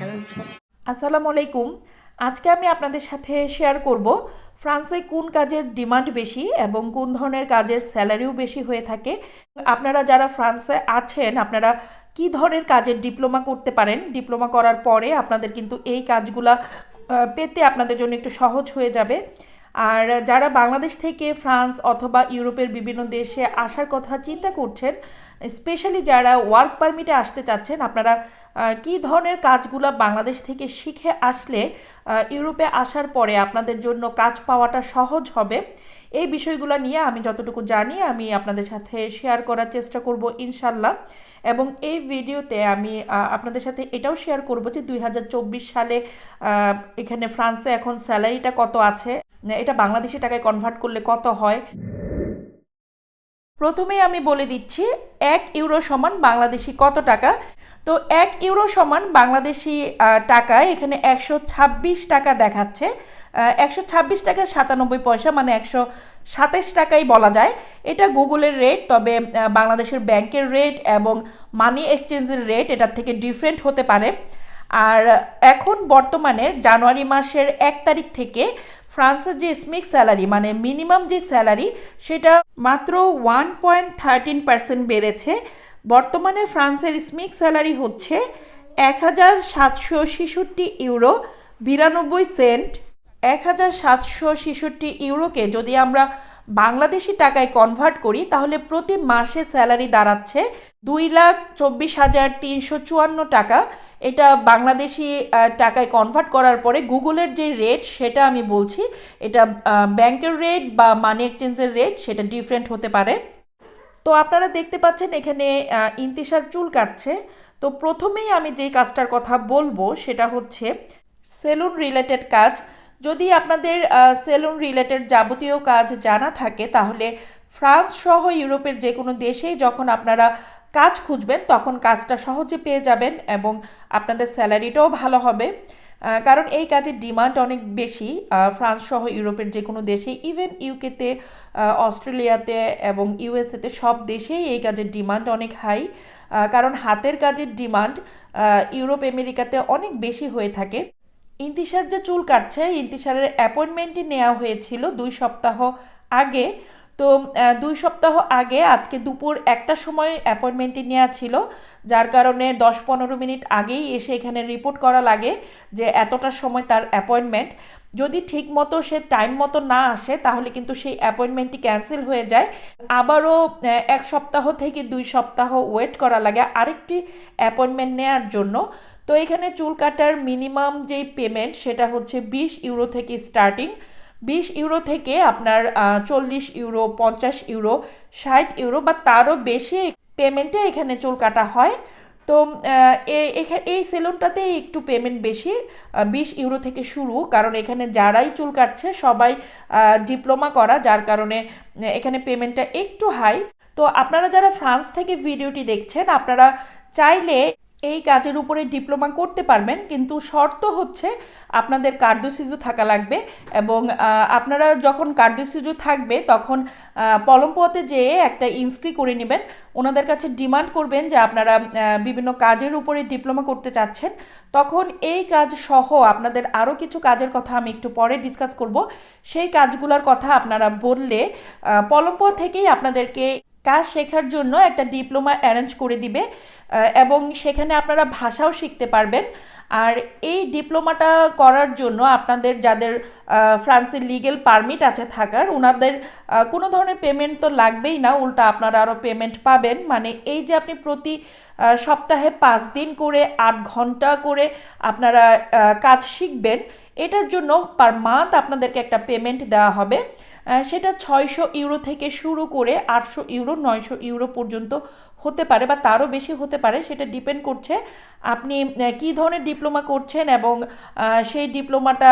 আসসালামু আলাইকুম। আজকে আমি আপনাদের সাথে শেয়ার করব ফ্রান্সে কোন কাজের ডিমান্ড বেশি এবং কোন ধরনের কাজের স্যালারিও বেশি হয়ে থাকে। আপনারা যারা ফ্রান্সে আছেন, আপনারা কি ধরনের কাজের ডিপ্লোমা করতে পারেন? ডিপ্লোমা করার পরে আপনাদের কিন্তু এই কাজগুলা পেতে আপনাদের জন্য একটু সহজ হয়ে যাবে। আর যারা বাংলাদেশ থেকে ফ্রান্স অথবা ইউরোপের বিভিন্ন দেশে আসার কথা চিন্তা করছেন স্পেশালি যারা ওয়ার্ক পারমিটে আসতে চাচ্ছেন, আপনারা কী ধরনের কাজগুলো বাংলাদেশ থেকে শিখে আসলে ইউরোপে আসার পরে আপনাদের জন্য কাজ পাওয়াটা সহজ হবে? এই বিষয়গুলো নিয়ে আমি যতটুকু জানি, আমি আপনাদের সাথে শেয়ার করার চেষ্টা করব ইনশাল্লাহ এবং এই ভিডিওতে আমি আপনাদের সাথে এটাও শেয়ার করব যে দুই হাজার চব্বিশ সালে এখানে ফ্রান্সে এখন স্যালারিটা কত আছে? এটা বাংলাদেশি টাকায় কনভার্ট করলে কত হয়? প্রথমেই আমি বলে দিচ্ছি, এক ইউরো সমান বাংলাদেশি কত টাকা? তো এক ইউরো সমান বাংলাদেশি টাকায় এখানে একশো ছাব্বিশ টাকা দেখাচ্ছে। একশো ছাব্বিশ টাকা সাতানব্বই পয়সা মানে একশো সাতাশ টাকাই বলা যায়। এটা গুগলের রেট, তবে বাংলাদেশের ব্যাংকের রেট এবং মানি এক্সচেঞ্জের রেট এটার থেকে ডিফারেন্ট হতে পারে। আর এখন বর্তমানে জানুয়ারি মাসের এক তারিখ থেকে ফ্রান্সের যে স্মিক স্যালারি মানে মিনিমাম যে স্যালারি, সেটা মাত্র ওয়ান পয়েন্ট থার্টিন পার্সেন্ট বেড়েছে। বর্তমানে ফ্রান্সের স্মিক স্যালারি হচ্ছে এক হাজার সাতশো ছেষট্টি ইউরো বিরানব্বই সেন্ট। এক হাজার সাতশো ছেষট্টি ইউরোকে যদি আমরা বাংলাদেশি টাকায় কনভার্ট করি, তাহলে প্রতি মাসে স্যালারি দাঁড়াচ্ছে দুই লাখ চব্বিশ হাজার তিনশো চুয়ান্ন টাকা। এটা বাংলাদেশি টাকায় কনভার্ট করার পরে গুগলের যে রেট সেটা আমি বলছি, এটা ব্যাংকের রেট বা মানি এক্সচেঞ্জের রেট সেটা ডিফারেন্ট হতে পারে। তো আপনারা দেখতে পাচ্ছেন এখানে ইন্তিশার চুল কাটছে। তো প্রথমেই আমি যেই কাজটার কথা বলব সেটা হচ্ছে সেলুন রিলেটেড কাজ। যদি আপনাদের সেলুন রিলেটেড যাবতীয় কাজ জানা থাকে তাহলে ফ্রান্স সহ ইউরোপের যে কোনো দেশেই যখন আপনারা কাজ খুঁজবেন, তখন কাজটা সহজে পেয়ে যাবেন এবং আপনাদের স্যালারিটাও ভালো হবে। কারণ এই কাজের ডিমান্ড অনেক বেশি। ফ্রান্স সহ ইউরোপের যে কোনো দেশে, ইভেন ইউকেতে অস্ট্রেলিয়াতে এবং ইউএসএতে সব দেশেই এই কাজের ডিমান্ড অনেক হাই। কারণ হাতের কাজের ডিমান্ড ইউরোপ, আমেরিকাতে অনেক বেশি হয়ে থাকে। ইন্তিশার যে চুল কাটছে, ইন্তিশারের অ্যাপয়েন্টমেন্টই নেওয়া হয়েছিল দুই সপ্তাহ আগে। তো দুই সপ্তাহ আগে আজকে দুপুর একটা সময় অ্যাপয়েন্টমেন্টটি নেওয়া ছিল, যার কারণে দশ পনেরো মিনিট আগেই এসে এখানে রিপোর্ট করা লাগে যে এতটা সময় তার অ্যাপয়েন্টমেন্ট। যদি ঠিক মতো সে টাইম মতো না আসে, তাহলে কিন্তু সেই অ্যাপয়েন্টমেন্টটি ক্যান্সেল হয়ে যায়। আবারও এক সপ্তাহ থেকে দুই সপ্তাহ ওয়েট করা লাগে আরেকটি অ্যাপয়েন্টমেন্ট নেওয়ার জন্য। তো এখানে চুল কাটার মিনিমাম যেই পেমেন্ট, সেটা হচ্ছে বিশ ইউরো থেকে স্টার্টিং। বিশ ইউরো থেকে আপনার চল্লিশ ইউরো, পঞ্চাশ ইউরো, ষাট ইউরো বা তারও বেশি পেমেন্টে এখানে চুল কাটা হয়। তো এই সেলুনটাতে একটু পেমেন্ট বেশি বিশ ইউরো থেকে শুরু। কারণ এখানে যারাই চুল কাটছে সবাই ডিপ্লোমা করা, যার কারণে এখানে পেমেন্টটা একটু হাই তো আপনারা যারা ফ্রান্স থেকে ভিডিওটি দেখছেন, আপনারা চাইলে এই কাজের উপরে ডিপ্লোমা করতে পারবেন কিন্তু শর্ত হচ্ছে আপনাদের কার্ডোসিজু থাকা লাগবে এবং আপনারা যখন কার্ডোসিজু থাকবে তখন আহ, পলমপথে যেয়ে একটা ইনস্ক্রি করে নেবেন। ওনাদের কাছে ডিমান্ড করবেন যে আপনারা বিভিন্ন কাজের উপরে ডিপ্লোমা করতে চাচ্ছেন। তখন এই কাজ সহ আপনাদের আরও কিছু কাজের কথা আমি একটু পরে ডিসকাস করব। সেই কাজগুলোর কথা আপনারা বললে আহ, পলমপথ থেকেই আপনাদেরকে কাজ শেখার জন্য একটা ডিপ্লোমা অ্যারেঞ্জ করে দিবে এবং সেখানে আপনারা ভাষাও শিখতে পারবেন। আর এই ডিপ্লোমাটা করার জন্য আপনাদের যাদের ফ্রান্সের লিগেল পারমিট আছে থাকার ওনাদের কোনো ধরনের পেমেন্ট তো লাগবেই না, উল্টা আপনারা আরও পেমেন্ট পাবেন। মানে এই যে আপনি প্রতি সপ্তাহে পাঁচ দিন করে আট ঘণ্টা করে আপনারা কাজ শিখবেন, এটার জন্য পার মান্থ আপনাদেরকে একটা পেমেন্ট দেওয়া হবে। সেটা ছয়শো ইউরো থেকে শুরু করে আটশো ইউরো, নয়শো ইউরো পর্যন্ত হতে পারে বা তারও বেশি হতে পারে, সেটা ডিপেন্ড করছে আপনি কি ধরনের ডিপ্লোমা করছেন এবং সেই ডিপ্লোমাটা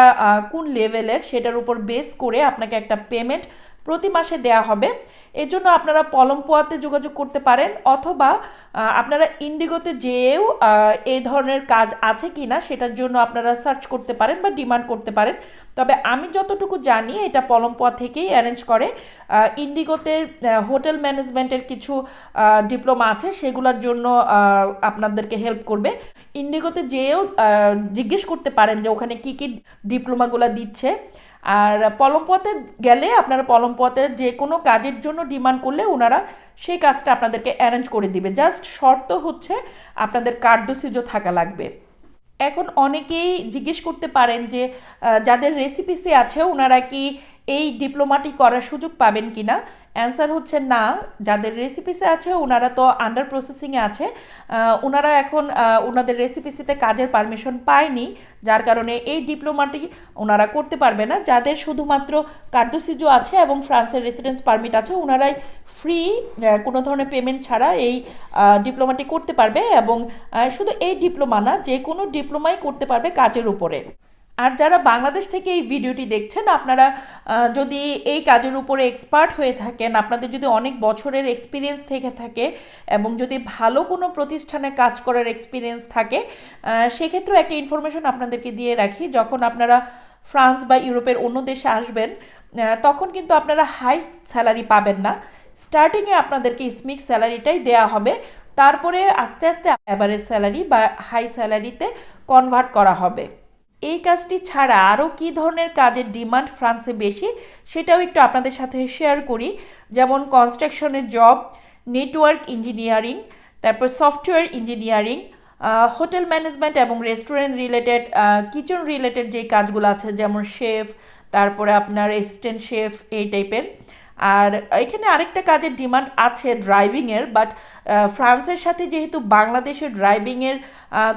কোন লেভেলের সেটার উপর বেস করে আপনাকে একটা পেমেন্ট প্রতি মাসে দেয়া হবে। এর জন্য আপনারা পলম পোয়াতে যোগাযোগ করতে পারেন অথবা আপনারা ইন্ডিগোতে যেয়েও এই ধরনের কাজ আছে কি না সেটার জন্য আপনারা সার্চ করতে পারেন বা ডিমান্ড করতে পারেন। তবে আমি যতটুকু জানি এটা পলম পোয়া থেকেই অ্যারেঞ্জ করে। ইন্ডিগোতে হোটেল ম্যানেজমেন্টের কিছু ডিপ্লোমা আছে সেগুলোর জন্য আপনাদেরকে হেল্প করবে। ইন্ডিগোতে যেয়েও জিজ্ঞেস করতে পারেন যে ওখানে কি কি ডিপ্লোমাগুলো দিচ্ছে। আর পলমপথে গেলে আপনারা পলমপথে যে কোনো কাজের জন্য ডিমান্ড করলে ওনারা সেই কাজটা আপনাদেরকে অ্যারেঞ্জ করে দিবে। জাস্ট শর্ত হচ্ছে আপনাদের কার্ডসিজ থাকা লাগবে। এখন অনেকেই জিজ্ঞেস করতে পারেন যে যাদের রেসিপিসি আছে, ওনারা কি এই ডিপ্লোমাটি করার সুযোগ পাবেন কি না অ্যান্সার হচ্ছে না। যাদের রেসিপিসে আছে ওনারা তো আন্ডার প্রসেসিংয়ে আছে ওনারা এখন ওনাদের রেসিপিসিতে কাজের পারমিশন পায়নি। যার কারণে এই ডিপ্লোমাটি ওনারা করতে পারবে না। যাদের শুধুমাত্র কার্ডোসিজো আছে এবং ফ্রান্সের রেসিডেন্স পারমিট আছে ওনারাই ফ্রি কোনো ধরনের পেমেন্ট ছাড়া এই ডিপ্লোমাটি করতে পারবে এবং শুধু এই ডিপ্লোমা না, যে কোনো ডিপ্লোমাই করতে পারবে কাজের উপরে। আর যারা বাংলাদেশ থেকে এই ভিডিওটি দেখছেন, আপনারা যদি এই কাজের উপরে এক্সপার্ট হয়ে থাকেন, আপনাদের যদি অনেক বছরের এক্সপিরিয়েন্স থেকে থাকে এবং যদি ভালো কোনো প্রতিষ্ঠানে কাজ করার এক্সপিরিয়েন্স থাকে সেক্ষেত্রেও একটা ইনফরমেশন আপনাদেরকে দিয়ে রাখি। যখন আপনারা ফ্রান্স বা ইউরোপের অন্য দেশে আসবেন তখন কিন্তু আপনারা হাই স্যালারি পাবেন না। স্টার্টিংয়ে আপনাদেরকে স্মিক স্যালারিটাই দেয়া হবে। তারপরে আস্তে আস্তে অ্যাভারেজ স্যালারি বা হাই স্যালারিতে কনভার্ট করা হবে। এই কাজটি ছাড়া আরও কী ধরনের কাজের ডিমান্ড ফ্রান্সে বেশি, সেটাও একটু আপনাদের সাথে শেয়ার করি। যেমন কনস্ট্রাকশনের জব, নেটওয়ার্ক ইঞ্জিনিয়ারিং, তারপর সফটওয়্যার ইঞ্জিনিয়ারিং হোটেল ম্যানেজমেন্ট এবং রেস্টুরেন্ট রিলেটেড কিচেন রিলেটেড যে কাজগুলো আছে, যেমন শেফ, তারপরে আপনার অ্যাসিস্ট্যান্ট শেফ, এই টাইপের। আর এখানে আরেকটা কাজের ডিমান্ড আছে ড্রাইভিংয়ের বাট ফ্রান্সের সাথে যেহেতু বাংলাদেশের ড্রাইভিংয়ের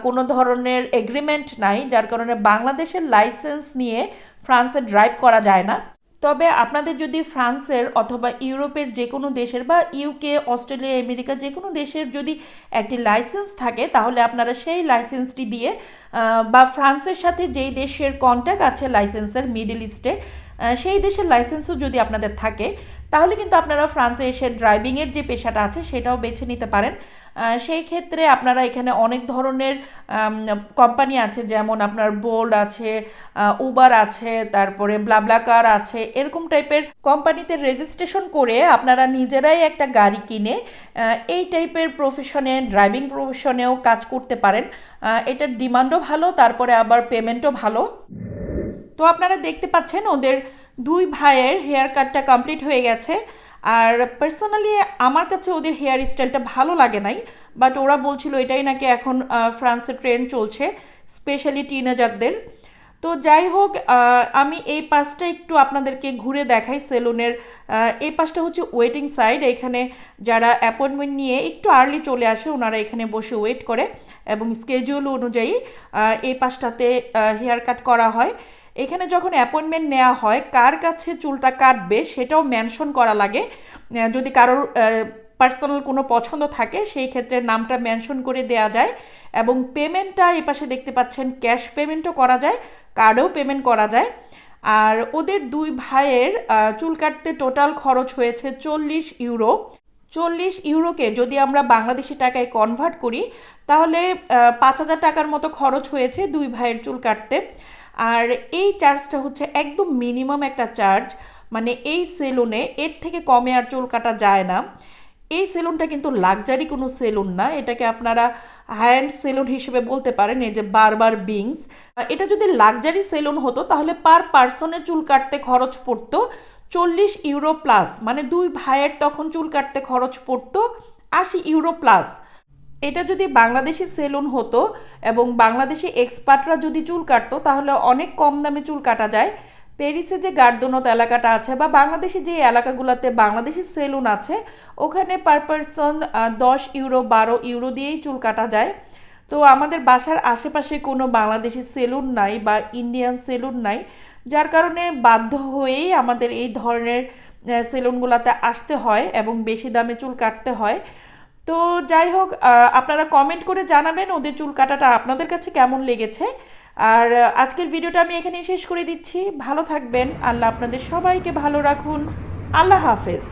কোনো ধরনের এগ্রিমেন্ট নাই, যার কারণে বাংলাদেশের লাইসেন্স নিয়ে ফ্রান্সে ড্রাইভ করা যায় না। তবে আপনাদের যদি ফ্রান্সের অথবা ইউরোপের যে কোনো দেশের বা ইউকে অস্ট্রেলিয়া আমেরিকা যে কোনো দেশের যদি একটি লাইসেন্স থাকে, তাহলে আপনারা সেই লাইসেন্সটি দিয়ে বা ফ্রান্সের সাথে যেই দেশের কন্ট্যাক্ট আছে লাইসেন্সের মিডল ইস্টে সেই দেশের লাইসেন্সও যদি আপনাদের থাকে, তাহলে কিন্তু আপনারা ফ্রান্সে এসে ড্রাইভিংয়ের যে পেশাটা আছে, সেটাও বেছে নিতে পারেন। সেই ক্ষেত্রে আপনারা এখানে অনেক ধরনের কোম্পানি আছে, যেমন আপনার বোল্ড আছে উবার আছে, তারপরে ব্লাবলাকার আছে, এরকম টাইপের কোম্পানিতে রেজিস্ট্রেশন করে আপনারা নিজেরাই একটা গাড়ি কিনে এই টাইপের প্রফেশনে ড্রাইভিং প্রফেশনেও কাজ করতে পারেন। এটার ডিমান্ডও ভালো, তারপরে আবার পেমেন্টও ভালো। তো আপনারা দেখতে পাচ্ছেন ওদের দুই ভাইয়ের হেয়ার কাটটা কমপ্লিট হয়ে গেছে। আর পার্সোনালি আমার কাছে ওদের হেয়ার স্টাইলটা ভালো লাগে নাই বাট ওরা বলছিল এটাই নাকি এখন ফ্রান্সের ট্রেন্ড চলছে স্পেশালি টিনেজারদের তো যাই হোক আমি এই পাশটা একটু আপনাদেরকে ঘুরে দেখাই সেলুনের এই পাশটা হচ্ছে ওয়েটিং সাইড এখানে যারা অ্যাপয়েন্টমেন্ট নিয়ে একটু আর্লি চলে আসে ওনারা এখানে বসে ওয়েট করে এবং স্কেজুল অনুযায়ী এই পাশটাতে হেয়ার কাট করা হয়। এখানে যখন অ্যাপয়েন্টমেন্ট নেওয়া হয়, কার কাছে চুলটা কাটবে সেটাও মেনশন করা লাগে। যদি কারোর পার্সোনাল কোনো পছন্দ থাকে, সেই ক্ষেত্রে নামটা মেনশন করে দেয়া যায় এবং পেমেন্টটা এই পাশে দেখতে পাচ্ছেন ক্যাশ পেমেন্টও করা যায় কার্ডেও পেমেন্ট করা যায়। আর ওদের দুই ভাইয়ের চুল কাটতে টোটাল খরচ হয়েছে চল্লিশ ইউরো। চল্লিশ ইউরোকে যদি আমরা বাংলাদেশি টাকায় কনভার্ট করি, তাহলে পাঁচ হাজার টাকার মতো খরচ হয়েছে দুই ভাইয়ের চুল কাটতে। আর এই চার্জটা হচ্ছে একদম মিনিমাম একটা চার্জ মানে এই সেলুনে এর থেকে কমে আর চুল কাটা যায় না। এই সেলুনটা কিন্তু লাক্সারি কোনো সেলুন না, এটাকে আপনারা হাই অ্যান্ড সেলুন হিসেবে বলতে পারেন, এই যে বারবার বিংস এটা যদি লাক্সারি সেলুন হতো, তাহলে পার পার্সনে চুল কাটতে খরচ পড়তো চল্লিশ ইউরো প্লাস মানে দুই ভাইয়ের তখন চুল কাটতে খরচ পড়তো আশি ইউরো প্লাস এটা যদি বাংলাদেশি সেলুন হতো এবং বাংলাদেশি এক্সপার্টরা যদি চুল কাটতো, তাহলে অনেক কম দামে চুল কাটা যায়। প্যারিসে যে গার্ডোনত এলাকাটা আছে বা বাংলাদেশি যে এলাকাগুলোতে বাংলাদেশি সেলুন আছে, ওখানে পার পারসন দশ ইউরো, বারো ইউরো দিয়েই চুল কাটা যায়। তো আমাদের বাসার আশেপাশে কোনো বাংলাদেশি সেলুন নাই বা ইন্ডিয়ান সেলুন নাই, যার কারণে বাধ্য হয়েই আমাদের এই ধরনের সেলুনগুলোতে আসতে হয় এবং বেশি দামে চুল কাটতে হয়। তো যাই হোক আপনারা কমেন্ট করে জানাবেন ওদের চুল কাটাটা আপনাদের কাছে কেমন লেগেছে। আর আজকের ভিডিওটা আমি এখানেই শেষ করে দিচ্ছি। ভালো থাকবেন। আল্লাহ আপনাদের সবাইকে ভালো রাখুন। আল্লাহ হাফেজ।